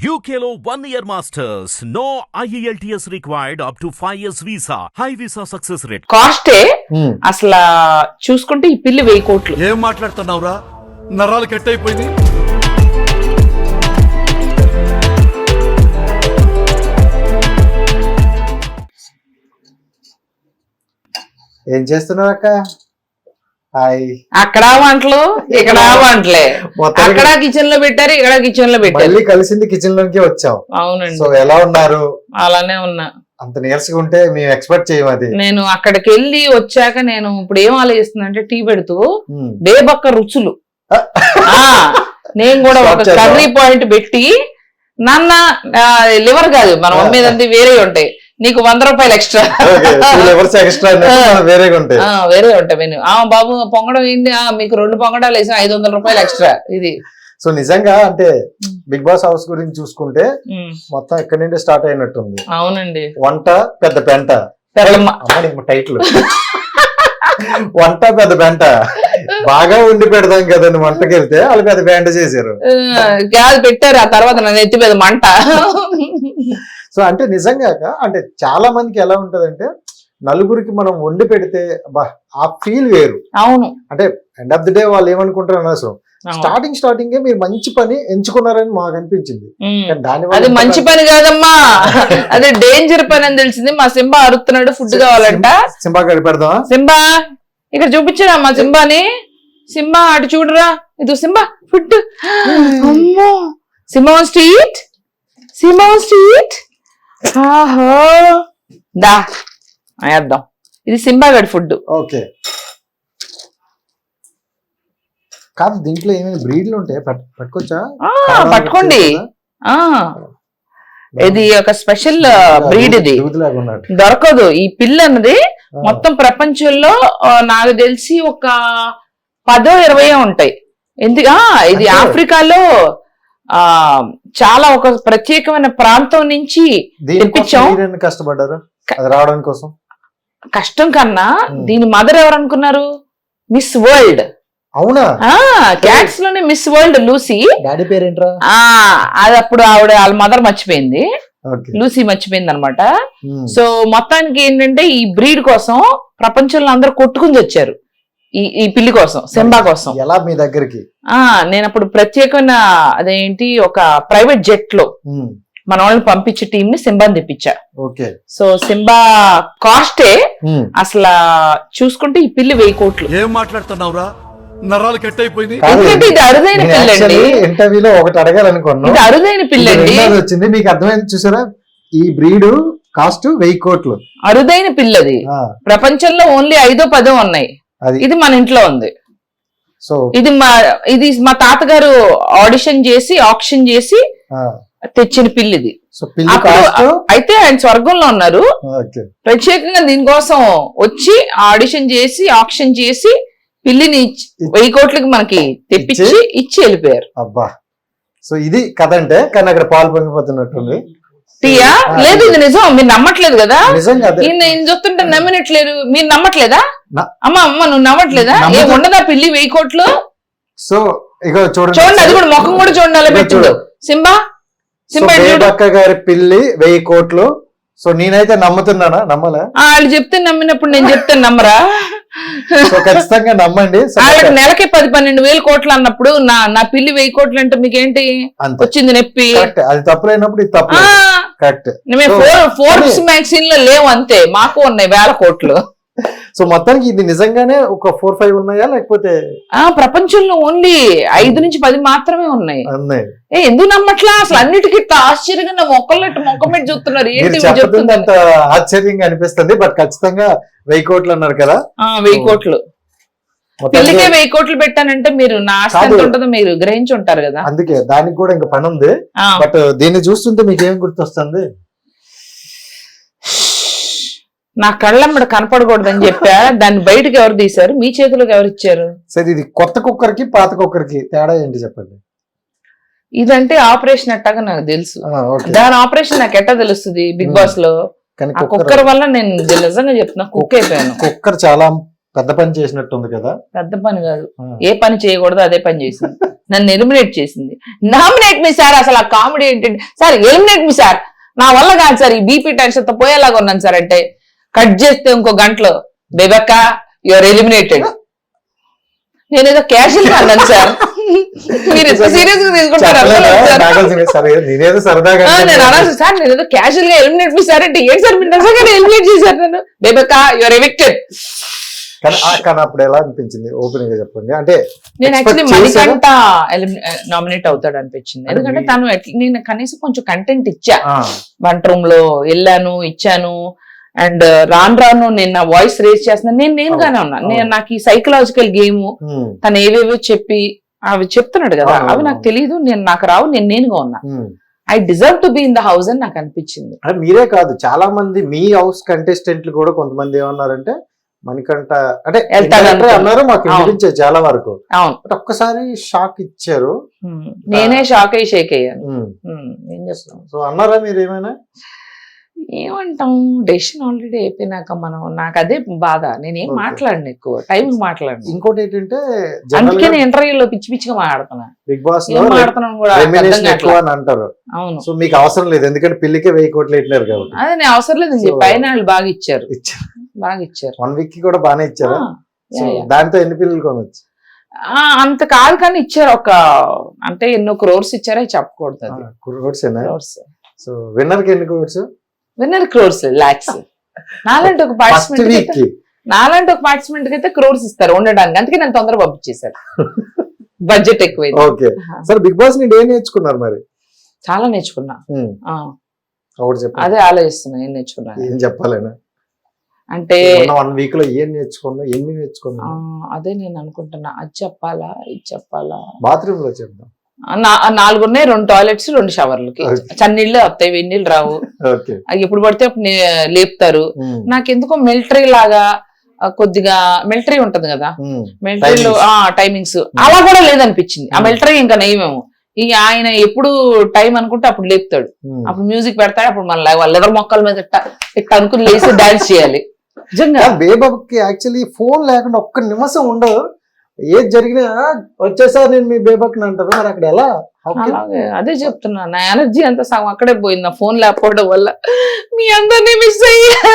One year masters. No E IELTS required up to 5 years visa. High visa success rate. కాస్టే అసలు చూసుకుంటే ఈ పిల్లి వెయ్యి కోట్లు ఏం మాట్లాడుతున్నావురా నరాలు కట్ అయిపోయింది ఏం చేస్తున్నావు అక్క అక్కడ వంటలు ఇక్కడ వంటలే. అక్కడ కిచెన్లో పెట్టారు ఇక్కడ కిచెన్లో పెట్టారు. మళ్ళీ కలిసింది కిచెన్లోకి వచ్చాం. సో అవునండి ఎలా ఉన్నారు? అలానే ఉన్నా. అంత నీరసగా ఉంటే మేము ఎక్స్పెక్ట్ చేయం అది. నేను అక్కడికి వెళ్ళి వచ్చాక నేను ఇప్పుడు ఏం ఆలోచిస్తున్నా అంటే టీ పెడుతూ. బేబక్క రుచులు. నేను కూడా ఒక. కర్రీ పాయింట్ పెట్టి నాన్న లివర్ కాదు మన మమ్మీ వేరే ఉంటాయి. నీకు వంద రూపాయలు ఎక్స్ట్రా. మనం వేరేగా ఉంటాయి. ఆ, వేరే ఉంటాయి మెను ఆ బాబు పొంగడం ఏంది? ఆ, మీకు రెండు పొంగడాలు వేసి ఐదు వందల రూపాయలు ఎక్స్ట్రా. ఇది. సో నిజంగా అంటే బిగ్ బాస్ హౌస్ గురించి చూసుకుంటే మొత్తం ఎక్కడి నుండి స్టార్ట్ అయినట్టుంది. అవునండి. వంట పెద్ద పెంట. టైటిల్. వంట పెద్ద పెంట. బాగా వండి పెడదాం కదండి వంటకి వెళ్తే వాళ్ళు పెద్ద పెంట చేశారు. గ్యాస్ పెట్టారు ఆ తర్వాత నన్ను ఎత్తి మీద మంట. సో అంటే నిజంగా అంటే చాలా మందికి ఎలా ఉంటదంటే నలుగురికి మనం వండి పెడితే ఆ ఫీల్ వేరు. అవును. అంటే ఎండ్ ఆఫ్ ది డే వాళ్ళు ఏమనుకుంటారు అనవసరం. స్టార్టింగ్ స్టార్టింగ్ మీరు మంచి పని ఎంచుకున్నారని మాకు అనిపించింది. అది మంచి పని కాదమ్మా. అది డేంజర్ పని అని తెలిసింది. మా సింబా అరుస్తున్నాడు ఫుడ్ కావాలంట. సింబా గడి పెడదామా? సింబా ఇక్కడ చూపించారా మా సింబాని? సింబా అటు చూడరా. ఇది సింబా ఫుడ్ అమ్మో. సింబా స్ట్రీట్ సింబా స్ట్రీట్ ఆహో! దా. వేద్దాం ఇది సింబా గడి ఫుడ్ ఓకే. కాదు దీంట్లో ఏమైనా బ్రీడ్లు ఉంటాయి? పట్- పట్టుకోవచ్చా పట్టుకోండి. ఆ. ఇది ఒక స్పెషల్ బ్రీడ్ ఇది. దొరకదు. ఈ పిల్ల అన్నది మొత్తం ప్రపంచంలో నాకు తెలిసి ఒక పదో ఇరవై ఉంటాయి. ఎందుకు? ఇది ఆఫ్రికాలో ఆ చాలా ఒక ప్రత్యేకమైన ప్రాంతం నుంచి తెప్పించాం. కష్టపడ్డారు? రావడం కోసం? కష్టం కన్నా. దీని మదర్ ఎవరు అనుకున్నారు మిస్ వరల్డ్. అవునా? ఆ క్యాట్స్లోనే మిస్ వరల్డ్ లూసీ. డాడీ పేరేంట్రా? ఆ అది అప్పుడు ఆవిడ వాళ్ళ మదర్ మర్చిపోయింది. లూసీ మర్చిపోయింది అనమాట. సో మొత్తానికి ఏంటంటే ఈ బ్రీడ్ కోసం ప్రపంచంలో అందరూ కొట్టుకుని వచ్చారు ఈ ఈ పిల్లి కోసం సెంబా కోసం. ఎలా మీ దగ్గరికి? ఆ నేను అప్పుడు ప్రత్యేకమైన అదేంటి ఒక ప్రైవేట్ జెట్లో మన వాళ్ళని పంపించే టీం ని సింబాని తెప్పించా. ఓకే. సో సింబా కాస్టే అసలు చూసుకుంటే ఈ పిల్లి వెయ్యి కోట్లు. ఏం మాట్లాడుతున్నావురా? నరాలు కట్ అయిపోయింది కాదు, ఎందుకంటే ఇది అరుదైన పిల్లండి. ఇంటర్వ్యూలో ఒకటి అడగాలనుకున్నాను. ఇది అరుదైన పిల్లండి. వచ్చింది. మీకు అర్థమైంది చూసారా? ఈ బ్రీడ్ కాస్ట్ వెయ్యి కోట్లు. అరుదైన పిల్లది. ప్రపంచంలో ఓన్లీ ఐదో పదో ఉన్నాయి. అది ఇది మన ఇంట్లో ఉంది. సో ఇది మా ఇది మా తాతగారు ఆడిషన్ చేసి ఆప్షన్ చేసి తెచ్చిన పిల్లి ఇది సో పిల్లి అప్పుడు కాస్ట్ అయితే ఆయన స్వర్గంలో ఉన్నారు. ప్రత్యేకంగా దీనికోసం వచ్చి ఆడిషన్ చేసి ఆప్షన్ చేసి పిల్లిని వెయ్యి కోట్లకి మనకి తెప్పించి ఇచ్చి? ఇచ్చి వెళ్ళిపోయారు. అబ్బా. సో ఇది కథ అంటే కానీ అక్కడ పాలు పొంగిపోతున్నట్టుంది. టీయా లేదు ఇది నిజం. మీరు నమ్మట్లేదు కదా? ఈయన ఈయన చూస్తుంటే నమ్మినట్లేరు మీరు నమ్మట్లేదా? అమ్మ అమ్మ నువ్వు నమ్మట్లేదా? ఏ. ఉండదా పిల్లి వెయ్యి కోట్లు? సో ఇక చూడండి. చూడండి అది కూడా ముఖం కూడా చూడండి అలా చూడు. సింబా? సింబా గారి పిల్లి వెయ్యి కోట్లు. సో నేనైతే నమ్ముతున్నానా? నమ్మలే? ఆ, వాళ్ళు చెప్తే నమ్మినప్పుడు నేను చెప్తే నమ్మరా? సో ఖచ్చితంగా నమ్మండి. వాళ్ళకి నెలకి పది పన్నెండు వేలు కోట్లు అన్నప్పుడు నా నా పిల్లి వెయ్యి కోట్లు అంటే మీకేంటి? వచ్చింది నొప్పి. అది తప్పులైనప్పుడు ఇది తప్పు. కరెక్ట్. మేము So, ఫోర్ ఫోర్బ్స్ అదే. మ్యాగజైన్లో లేవు అంతే. మాకు ఉన్నాయి వేల కోట్లు. సో మొత్తానికి ఇది నిజంగానే ఒక ఫోర్ ఫైవ్ ఉన్నాయా? లేకపోతే ఆ ప్రపంచంలో ఓన్లీ ఐదు నుంచి పది మాత్రమే ఉన్నాయి. ఏ ఎందుకు నమ్మట్లా? అసలు అన్నిటికీ ఆశ్చర్యంగా నా మొక్కలట్టు మొక్క మీద చూస్తున్నారు. ఏంటి అంత ఆశ్చర్యంగా అనిపిస్తుంది బట్ ఖచ్చితంగా వెయ్యి కోట్లు అన్నారు కదా? వెయ్యి కోట్లు. పిల్లికే వెయ్యి కోట్లు పెట్టానంటే మీరు నా ఆస్తి. ఉంటుందో మీరు గ్రహించి ఉంటారు కదా. అందుకే దానికి కూడా ఇంకా పని ఉంది. బట్ దీన్ని చూస్తుంటే మీకు ఏం గుర్తొస్తుంది? నా కళ్ళమ్మడ కనపడకూడదని చెప్పా దాన్ని బయటకు ఎవరు తీశారు? మీ చేతిలోకి ఎవరు ఇచ్చారు? సరే ఇది కొత్త కుక్కర్కి పాత కుక్కర్కి తేడా ఏంటి చెప్పండి? ఇదంటే ఆపరేషన్ అట్టాగా నాకు తెలుసు. దాని ఆపరేషన్ నాకు ఎట్టా తెలుస్తుంది బిగ్ బాస్లో కుక్కర్ వల్ల నేను నిజంగా చెప్తున్నా కుక్ అయిపోయాను. కుక్కర్ చాలా పెద్ద పని చేసినట్టుంది కదా? పెద్ద పని కాదు. ఏ పని చేయకూడదు అదే పని చేసింది. నన్ను ఎలిమినేట్ చేసింది. నామినేట్ మీ సార్ అసలు ఆ కామెడీ ఏంటంటే సార్ ఎలిమినేట్ మీ సార్. నా వల్ల కాదు సార్ ఈ బీపీ టెన్షన్తో పోయేలాగా ఉన్నాను సార్ అంటే. కట్ చేస్తే ఇంకో గంటలో బేబక్క యువర్ ఎలిమినేటెడ్ నేనేదో క్యాషువల్గా అన్నాను సార్. మీరు సీరియస్గా తీసుకుంటారు నేనేదో సరదాగా నేను. అనాల్సి సార్ నేను ఏదో క్యాషువల్గా ఎలిమినేట్ అంటే ఏంటి సార్? మీరు నిజంగానే ఎలిమినేట్ చేశారు నన్ను. బేబక్క యువర్ ఎవిక్టెడ్ కానీ అప్పుడు ఎలా అనిపించింది? ఓపెన్గా చెప్పండి. అంటే నేను expect యాక్చువల్లీ చేశారా? మణికంఠ నామినేట్ అవుతాడు అనిపించింది. ఎందుకంటే తను నేను కనీసం కొంచెం కంటెంట్ ఇచ్చా. వంట రూమ్లో వెళ్ళాను ఇచ్చాను. అండ్ రాను రాను నేను నా వాయిస్ రేస్ చేస్తున్నాను నేను నేనుగానే ఉన్నా. నేను నాకు ఈ సైకలాజికల్ గేమ్ తను ఏవేవో చెప్పి అవి చెప్తున్నాడు కదా అవి నాకు. తెలియదు నేను నాకు రావు నేను నేనుగా ఉన్నా. I deserve to be in the house అని నాకు అనిపించింది. అంటే మీరే కాదు చాలా మంది మీ హౌస్ కంటెస్టెంట్లు కూడా కొంతమంది ఏమన్నారంటే మనకంట అంటే. అన్నారు మాకు చాలా వరకు. అవును. ఒక్కసారి షాక్ ఇచ్చారు. నేనే షాక్ అయ్యి షేక్ అయ్యాను. ఏం చేస్తాం సో అన్నారా మీరు ఏమైనా? ఏమంటాం? డెసిషన్ ఆల్రెడీ అయిపోయినాక మనం నాకు అదే బాధ. నేనేం. మాట్లాడను ఎక్కువ. టైం మాట్లాడను. ఇంకోటి ఏంటంటే అందుకే నేను ఇంటర్వ్యూలో పిచ్చి పిచ్చిగా మాట్లాడుతున్నా. బిగ్ బాస్ అంటారు. అవును. సో మీకు అవసరం లేదు. ఎందుకంటే పెళ్ళికే వెయ్యి కోట్లు పెట్టినారు కాబట్టి. అదే నేను అవసరం చెప్పి పైన వాళ్ళు బాగా ఇచ్చారు. బాగా ఇచ్చారు. వన్ వీక్కి కూడా బాగానే ఇచ్చారా. దాంతో ఎన్ని పిల్లలు కొనొచ్చు? ఆ, అంత కాదు కానీ ఇచ్చారు ఒక అంటే ఎన్నో క్రోర్స్ ఇచ్చారో చెప్పకూడదు క్రోర్స్ సో విన్నర్కి ఎన్ని క్రోడ్స్ విన్నర్ క్రోర్స్ లాక్స్ నాలాంటి ఒక పార్టిసిపెంట్ నాలాంటి ఒక పార్టిసిపెంట్ అయితే క్రోర్స్ ఇస్తారు ఉండడానికి. అందుకే నేను తొందరగా పంపించేశారు. బడ్జెట్ ఓకే సరే బిగ్ బాస్ నుండి ఏం నేర్చుకున్నారు మరి? చాలా నేర్చుకున్నా. చెప్పండి అదే ఆలోచిస్తున్నా ఏం నేర్చుకున్నా. ఏం చెప్పాలైనా? అంటే వన్ వీక్లో ఏం నేర్చుకున్నా ఎన్ని ఆ, నేర్చుకున్నా అదే నేను అనుకుంటున్నా. అది చెప్పాలా ఇది చెప్పాలా? బాత్రూమ్లో చెప్దాం. నాలుగు ఉన్నాయి రెండు టాయిలెట్స్ రెండు షవర్లకి. చన్నీళ్ళు వస్తాయి వెన్నీళ్ళు రావు. ఎప్పుడు పడితే లేపుతారు. నాకెందుకో మిలిటరీ లాగా కొద్దిగా మిలిటరీ ఉంటది కదా. మిలిటరీలో. ఆ టైమింగ్స్ అలా కూడా లేదనిపించింది. ఆ. మిలిటరీ ఇంకా నయమేమో ఈ ఆయన ఎప్పుడు టైం అనుకుంటే అప్పుడు లేపుతాడు. అప్పుడు మ్యూజిక్ పెడతాడు అప్పుడు మన వాళ్ళ లెదర్ మొక్కల మీద ఇట్ట అనుకుని లేచి డాన్స్ చేయాలి. నిజంగా. బేబాబుకి యాక్చువల్లీ ఫోన్ లేకుండా ఒక్క నిమిషం ఉండదు. ఏది జరిగినా వచ్చేసారి నేను మీ బేబాకి అంటారు. మరి అక్కడ ఎలా? అలాగే అదే చెప్తున్నా. నా ఎనర్జీ అంతా సగం అక్కడే పోయింది. నా ఫోన్ లేకపోవడం వల్ల మీ అందరినీ మిస్ అయ్యా.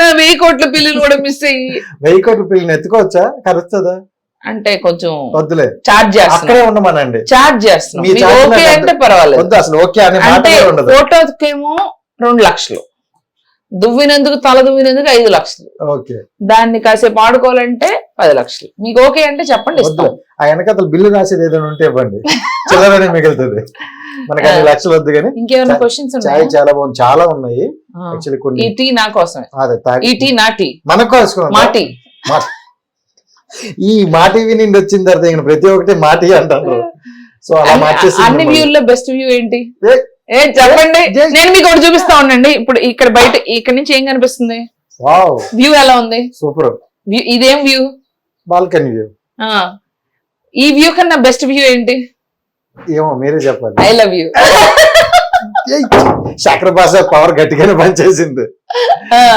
నా వెయ్యి కోట్ల పిల్లలు కూడా మిస్ అయ్యి. వెయ్యి కోట్ల పిల్లని ఎత్తుకోవచ్చా? కరుస్తుందా? అంటే కొంచెం వద్దులే. చార్జ్ చేస్తున్నా. అక్కడే ఉండమనండి. చార్జ్ చేస్తున్నాం. ఓకే అంటే పర్వాలేదు. అసలు ఓకే అనే అంటే ఫోటోకేమో రెండు లక్షలు. దువ్వినందుకు తల దువ్వినందుకు ఐదు లక్షలు. ఓకే. దాన్ని కాసేపు ఆడుకోవాలంటే పది లక్షలు. మీకు ఓకే అంటే చెప్పండి ఆ బిల్లు రాసేది ఏదైనా ఉంటే ఇవ్వండి. చిల్లరనే మిగులుతుంది. మనకి అన్ని లక్షలు వద్దు కానీ ఇంకేమైనా క్వశ్చన్స్ ఉన్నాయా? చాలా బాగుంది. చాలా ఉన్నాయి. ఈ టీ నా కోసమే. అదే ఈ టీ నా టీ. మనకు కోసుకున్నాం మా టీ. ఈ మాటివి నుండి వచ్చిన తర్వాత ప్రతి ఒక్కటి మాటి అంటారు. సో అలా మార్చేసి అన్ని వ్యూల్లో బెస్ట్ వ్యూ ఏంటి? ఏ, చెప్పండి. నేను మీకు ఒకటి చూపిస్తా ఉండండి. ఇప్పుడు ఇక్కడ బయట ఇక్కడ నుంచి ఏం కనిపిస్తుంది? వ్యూ ఎలా ఉంది? సూపర్. వ్యూ ఇదేం వ్యూ బాల్కనీ వ్యూ ఈ వ్యూ కన్నా బెస్ట్ వ్యూ ఏంటి? ఏమో మీరే చెప్పాలి. ఐ లవ్ యూ చక్ర భాష పవర్ గట్టిగానే పనిచేసింది.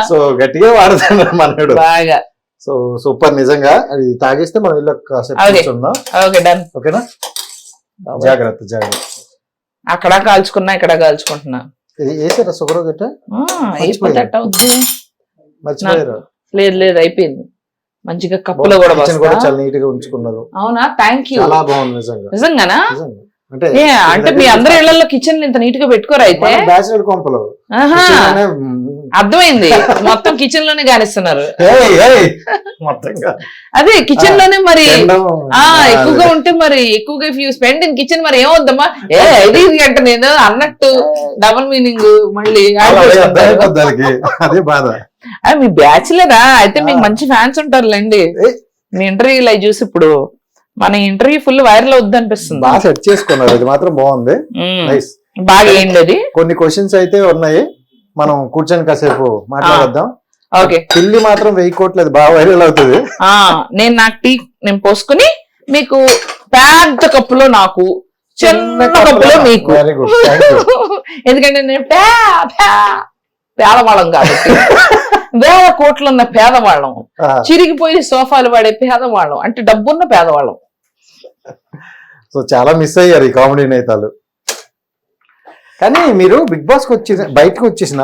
సో గట్టిగా వాడుతున్నాడు మనడు. బాగా. సో సూపర్ నిజంగా. అది తాగేస్తే మనం ఇల్లు కాసేపు ఓకేనా? జాగ్రత్త జాగ్రత్త. అక్కడ కాల్చుకున్నా ఇక్కడ కాల్చుకుంటున్నా. వేసారా షుగర్ గట్ట? అవుద్ది లేదు లేదు అయిపోయింది. మంచిగా కప్పులో కూడా. చాలా నీట్గా ఉంచుకున్నారు. అవునా? థ్యాంక్ యూ చాలా బాగుంది నిజంగా. నిజంగానా? నిజంగా. అంటే మీ అందరి ఇళ్ళలో కిచెన్ ఇంత నీట్గా పెట్టుకోరు అయితే? బ్యాచిలర్ కొంపలు. అర్థమైంది. మొత్తం కిచెన్లోనే మొత్తంగా అదే కిచెన్లోనే మరి ఆ ఎక్కువగా ఉంటే మరి ఎక్కువగా if you spend in kitchen మరి ఏమవుద్దమ్మా ఏ ఇది ఇది అంటే నేను అన్నట్టు డబుల్ మీనింగ్ మళ్ళీ అదే బాధ. మీ బ్యాచులరా అయితే మీకు. మంచి ఫ్యాన్స్ ఉంటారులేండి. మీ ఇంటర్వ్యూ అవి చూసి ఇప్పుడు మన ఇంటర్వ్యూ ఫుల్ వైరల్ అవుద్ది అనిపిస్తుంది. బాగా సెట్ చేసుకున్నారు. ఇది మాత్రం బాగుంది. నైస్ బాగా ఏంటి అది. కొన్ని క్వశ్చన్స్ అయితే ఉన్నాయి. మనం కూర్చొని కాసేపు మాట్లాడద్దాం. ఓకే. పిల్లి మాత్రం వెయ్యి కోట్లు అది బాగా వైరల్ అవుతుంది. ఆ నేను నాకు టీ నేను పోసుకుని మీకు పెద్ద కప్పులో నాకు చిన్న కప్పులో మీకు. ఎందుకంటే నేను పేదవాళ్ళం కాబట్టి. వేల కోట్లు ఉన్న పేదవాళ్ళం చిరిగిపోయి సోఫాలు వాడే పేదవాళ్ళం. అంటే డబ్బున్న పేదవాళ్ళం. సో చాలా మిస్ అయ్యారు ఈ కామెడీ నేతాలు. కానీ మీరు బిగ్ బాస్కి వచ్చి బయటకు వచ్చేసిన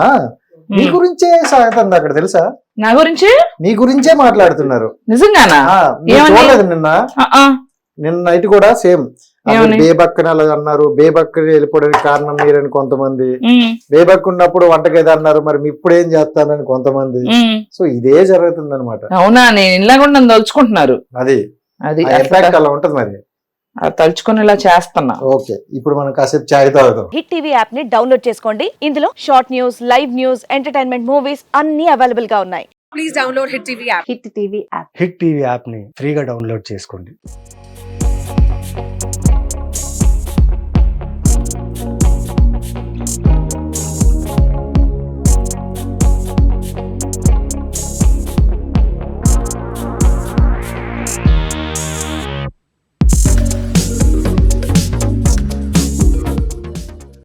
మీ. గురించే సాగుతుంది అక్కడ తెలుసా? నా గురించి? మీ గురించే మాట్లాడుతున్నారు. నిజంగానా? ఆ, మీరు ఏమని? చూడలేదు నిన్న? ఆ, ఆ. నిన్న నైట్ కూడా సేమ్ ఏమని? బేబక్కని అలా అన్నారు. బేబక్కని వెళ్ళిపోవడానికి కారణం మీరని కొంతమంది. ఉమ్, బేబక్ ఉన్నప్పుడు వంటగది అన్నారు. మరి మీ ఇప్పుడు ఏం చేస్తానని కొంతమంది. ఉమ్. సో ఇదే జరుగుతుంది అనమాట అవునా? నేను ఇలాగుండా తలుచుకుంటున్నారు. అది. అది ఇంపాక్ట్ అలా ఉంటది మరి. తలుచుకొని ఇలా చేస్తున్నా. ఓకే ఇప్పుడు మనం కాసేపు చాయ్ తాగుదాం. హిట్ టీవీ యాప్ని డౌన్లోడ్ చేసుకోండి. ఇందులో short news live news entertainment movies అన్ని అవైలబుల్గా ఉన్నాయి. please download Hit TV app. Hit TV app. Hit TV యాప్ని ఫ్రీగా డౌన్లోడ్ చేసుకోండి.